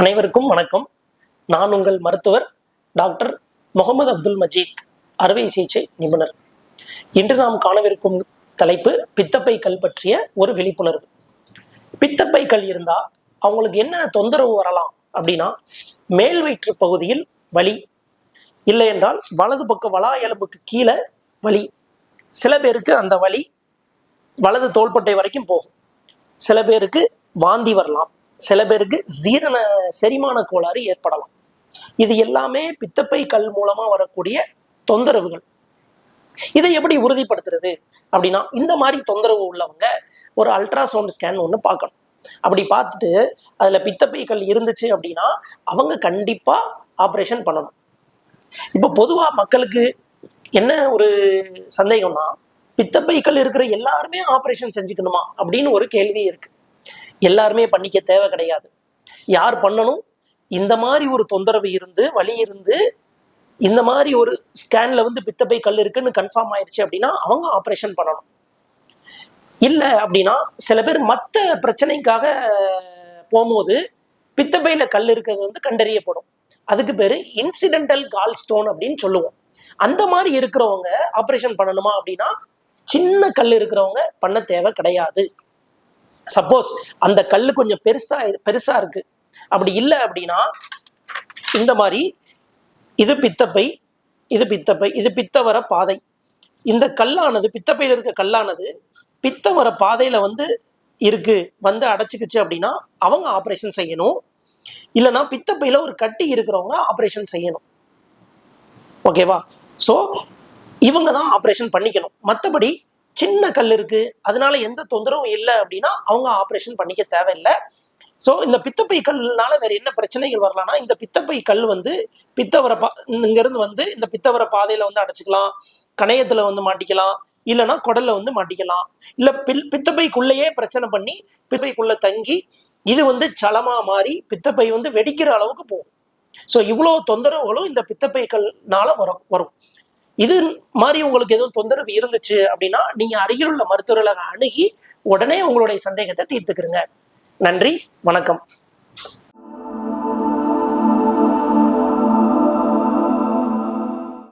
அனைவருக்கும் வணக்கம். நான் உங்கள் மருத்துவர் டாக்டர் முகமது அப்துல் மஜீத் அறுவை சிகிச்சை நிபுணர். இன்று நாம் காணவிருக்கும் தலைப்பு பித்தப்பை கல் பற்றிய ஒரு விழிப்புணர்வு. பித்தப்பை கல் இருந்தால் அவங்களுக்கு என்ன தொந்தரவு வரலாம் அப்படின்னா மேல் வயிற்று பகுதியில் வலி இல்லை என்றால் வலது பக்க வலா எலும்புக்கு கீழே வலி. சில பேருக்கு அந்த வலி வலது தோள்பட்டை வரைக்கும் போகும். சில பேருக்கு வாந்தி வரலாம். சில பேருக்கு ஜீரண செரிமான கோளாறு ஏற்படலாம். இது எல்லாமே பித்தப்பை கல் மூலமா வரக்கூடிய தொந்தரவுகள். இதை எப்படி உறுதிப்படுத்துறது? அப்படின்னா இந்த மாதிரி தொந்தரவு உள்ளவங்க ஒரு அல்ட்ராசவுண்ட் ஸ்கேன் ஒன்று பார்க்கணும். அப்படி பார்த்துட்டு அதில் பித்தப்பை கல் இருந்துச்சு அப்படின்னா அவங்க கண்டிப்பாக ஆப்ரேஷன் பண்ணணும். இப்போ பொதுவாக மக்களுக்கு என்ன ஒரு சந்தேகம்னா பித்தப்பை கல் இருக்கிற எல்லாருமே ஆப்ரேஷன் செஞ்சுக்கணுமா? அப்படின்னு ஒரு கேள்வி இருக்கு. எல்லாருமே பண்ணிக்க தேவை கிடையாது. யார் பண்ணணும்? இந்த மாதிரி ஒரு தொந்தரவு இருந்து வழி இருந்து இந்த மாதிரி ஒரு ஸ்கேன்ல வந்து பித்தப்பை கல் இருக்குன்னு கன்ஃபார்ம் ஆயிடுச்சு அப்படின்னா அவங்க ஆப்ரேஷன் பண்ணணும். இல்லை அப்படின்னா சில பேர் மற்ற பிரச்சனைக்காக போகும்போது பித்தப்பையில கல் இருக்கிறது வந்து கண்டறியப்படும். அதுக்கு பேர் இன்சிடென்டல் கால் ஸ்டோன் அப்படின்னு சொல்லுவோம். அந்த மாதிரி இருக்கிறவங்க ஆப்ரேஷன் பண்ணணுமா அப்படின்னா சின்ன கல் இருக்கிறவங்க பண்ண தேவை கிடையாது. சப்போஸ் அந்த கல் கொஞ்சம் பெருசா பெருசா இருக்கு. அப்படி இல்லை அப்படின்னா இந்த மாதிரி இது பித்தப்பை இது பித்தப்பை இது பித்தவர பாதை. இந்த கல்லானது பித்தப்பையில் இருக்க கல்லானது பித்தவர பாதையில் வந்து இருக்கு வந்து அடைச்சிக்கிச்சு அப்படின்னா அவங்க ஆப்ரேஷன் செய்யணும். இல்லைன்னா பித்தப்பையில் ஒரு கட்டி இருக்கிறவங்க ஆப்ரேஷன் செய்யணும். ஓகேவா ஸோ இவங்க தான் ஆப்ரேஷன் பண்ணிக்கணும். மற்றபடி சின்ன கல் இருக்கு. அதனால எந்த தொந்தரவும் இல்லை அப்படின்னா அவங்க ஆப்ரேஷன் பண்ணிக்க தேவையில்லை. ஸோ இந்த பித்தப்பை கல்னால வேற என்ன பிரச்சனைகள் வரலாம்னா இந்த பித்தப்பை கல் வந்து பித்தவர பா இங்கிருந்து வந்து இந்த பித்தவர பாதையில வந்து அடைச்சிக்கலாம். கணையத்துல வந்து மாட்டிக்கலாம். இல்லைன்னா குடல்ல வந்து மாட்டிக்கலாம். இல்லை பில் பித்தப்பைக்குள்ளேயே பிரச்சனை பண்ணி பித்தப்பைக்குள்ள தங்கி இது வந்து சலமா மாறி பித்தப்பை வந்து வெடிக்கிற அளவுக்கு போகும். ஸோ இவ்வளோ தொந்தரவுகளும் இந்த பித்தப்பைகள்னால வரும் வரும். இது மாதிரி உங்களுக்கு எதுவும் தொந்தரவு இருந்துச்சு அப்படின்னா நீங்க அருகில் உள்ள மருத்துவர்களை அணுகி உடனே உங்களுடைய சந்தேகத்தை தீர்த்துக்கிறங்க. நன்றி வணக்கம்.